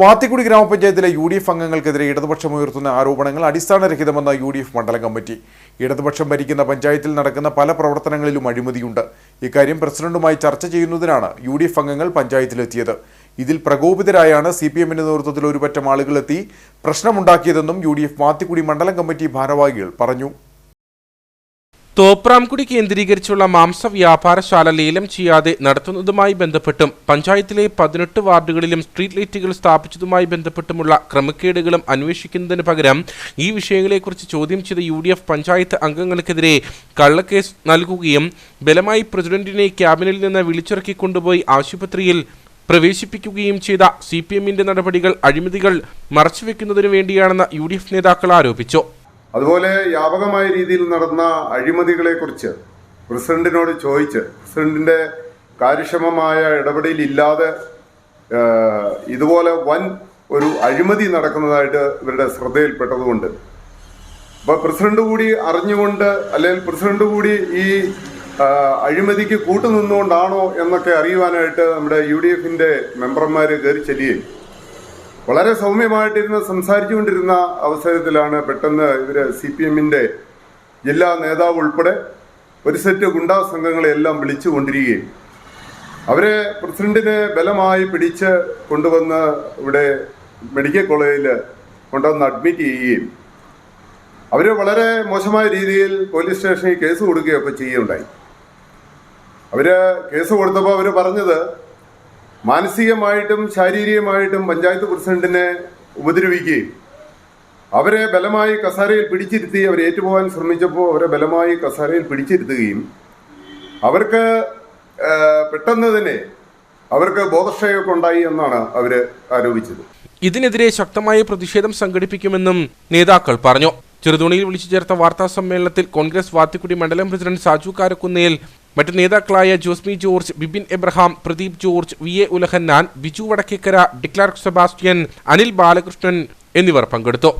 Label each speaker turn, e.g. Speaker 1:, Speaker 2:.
Speaker 1: വാത്തിക്കുടി ഗ്രാമപഞ്ചായത്തിലെ U D F അംഗങ്ങൾക്കെതിരെ ഇടതുപക്ഷം ഉയർത്തുന്ന ആരോപണങ്ങൾ അടിസ്ഥാനരഹിതമെന്ന യു ഡി എഫ് മണ്ഡലം കമ്മിറ്റി. ഇടതുപക്ഷം ഭരിക്കുന്ന പഞ്ചായത്തിൽ നടക്കുന്ന പല പ്രവർത്തനങ്ങളിലും അഴിമതിയുണ്ട്. ഇക്കാര്യം പ്രസിഡന്റുമായി ചർച്ച ചെയ്യുന്നതിനാണ് യു ഡി എഫ് അംഗങ്ങൾ പഞ്ചായത്തിലെത്തിയത്. ഇതിൽ പ്രകോപിതരായാണ് സി പി എമ്മിന്റെ നേതൃത്വത്തിൽ ഒരുപറ്റം ആളുകളെത്തി പ്രശ്നമുണ്ടാക്കിയതെന്നും യു ഡി എഫ് വാത്തിക്കുടി മണ്ഡലം കമ്മിറ്റി ഭാരവാഹികൾ പറഞ്ഞു.
Speaker 2: തോപ്രാംകുടി കേന്ദ്രീകരിച്ചുള്ള മാംസ വ്യാപാരശാല ലേലം ചെയ്യാതെ നടത്തുന്നതുമായി ബന്ധപ്പെട്ടും പഞ്ചായത്തിലെ പതിനെട്ട് വാർഡുകളിലും സ്ട്രീറ്റ് ലൈറ്റുകൾ സ്ഥാപിച്ചതുമായി ബന്ധപ്പെട്ടുമുള്ള ക്രമക്കേടുകളും അന്വേഷിക്കുന്നതിന് പകരം ഈ വിഷയങ്ങളെക്കുറിച്ച് ചോദ്യം ചെയ്ത യു ഡി എഫ് പഞ്ചായത്ത് അംഗങ്ങൾക്കെതിരെ കള്ളക്കേസ് നൽകുകയും ബലമായി പ്രസിഡന്റിനെ ക്യാബിനിൽ നിന്ന് വിളിച്ചിറക്കി കൊണ്ടുപോയി ആശുപത്രിയിൽ പ്രവേശിപ്പിക്കുകയും ചെയ്ത സി പി എമ്മിന്റെ നടപടികൾ അഴിമതികൾ മറച്ചുവെക്കുന്നതിനു വേണ്ടിയാണെന്ന് യു ഡി എഫ് നേതാക്കൾ ആരോപിച്ചു.
Speaker 3: അതുപോലെ വ്യാപകമായ രീതിയിൽ നടന്ന അഴിമതികളെ കുറിച്ച് പ്രസിഡന്റിനോട് ചോദിച്ച് പ്രസിഡന്റിന്റെ കാര്യക്ഷമമായ ഇടപെടലില്ലാതെ ഇതുപോലെ വൻ ഒരു അഴിമതി നടക്കുന്നതായിട്ട് ഇവരുടെ ശ്രദ്ധയിൽപ്പെട്ടതുകൊണ്ട്. അപ്പൊ പ്രസിഡന്റ് കൂടി അറിഞ്ഞുകൊണ്ട് അല്ലെങ്കിൽ പ്രസിഡന്റ് കൂടി ഈ അഴിമതിക്ക് കൂട്ടുനിന്നുകൊണ്ടാണോ എന്നൊക്കെ അറിയുവാനായിട്ട് നമ്മുടെ യു ഡി എഫിന്റെ മെമ്പർമാര് കയറി ചെല്ലുകയും വളരെ സൗമ്യമായിട്ടിരുന്ന് സംസാരിച്ചുകൊണ്ടിരുന്ന അവസരത്തിലാണ് പെട്ടെന്ന് ഇവർ സി പി എമ്മിന്റെ ജില്ലാ നേതാവ് ഉൾപ്പെടെ ഒരു സെറ്റ് ഗുണ്ടാ സംഘങ്ങളെ എല്ലാം വിളിച്ചു കൊണ്ടിരിക്കുകയും അവരെ പ്രസിഡന്റിനെ ബലമായി പിടിച്ച് കൊണ്ടുവന്ന് ഇവിടെ മെഡിക്കൽ കോളേജിൽ കൊണ്ടുവന്ന് അഡ്മിറ്റ് ചെയ്യുകയും അവർ വളരെ മോശമായ രീതിയിൽ പോലീസ് സ്റ്റേഷനിൽ കേസ് കൊടുക്കുകയൊക്കെ ചെയ്യുകയുണ്ടായി. അവർ കേസ് കൊടുത്തപ്പോൾ അവർ പറഞ്ഞത് മാനസികമായിട്ടും ശാരീരികമായിട്ടും പഞ്ചായത്ത് പ്രസിഡന്റിനെ ഉപദ്രവിക്കുകയും അവരെ ബലമായി കസാരയിൽ പിടിച്ചിരുത്തി അവർ ഏറ്റുപോകാൻ ശ്രമിച്ചപ്പോൾ അവരെ ബലമായി കസാരയിൽ പിടിച്ചിരുത്തുകയും അവർക്ക് പെട്ടെന്ന് തന്നെ അവർക്ക് ബോധക്ഷയമൊക്കെ ഉണ്ടായി എന്നാണ് അവർ ആരോപിച്ചത്.
Speaker 2: ഇതിനെതിരെ ശക്തമായ പ്രതിഷേധം സംഘടിപ്പിക്കുമെന്നും നേതാക്കൾ പറഞ്ഞു. ചെറുതോണിയിൽ വിളിച്ചു ചേർത്ത വാർത്താ സമ്മേളനത്തിൽ കോൺഗ്രസ് വാത്തിക്കുടി മണ്ഡലം പ്രസിഡന്റ് സാജു കാരക്കുന്നേൽ മറ്റ് നേതാക്കളായ ജോസ്മി ജോർജ് ബിബിൻ എബ്രഹാം പ്രദീപ് ജോർജ് വി എ ഉലഹന്നാൻ ബിജു വടക്കേക്കര ഡിക്ലാർക്ക് സെബാസ്റ്റ്യൻ അനിൽ ബാലകൃഷ്ണൻ എന്നിവർ പങ്കെടുത്തു.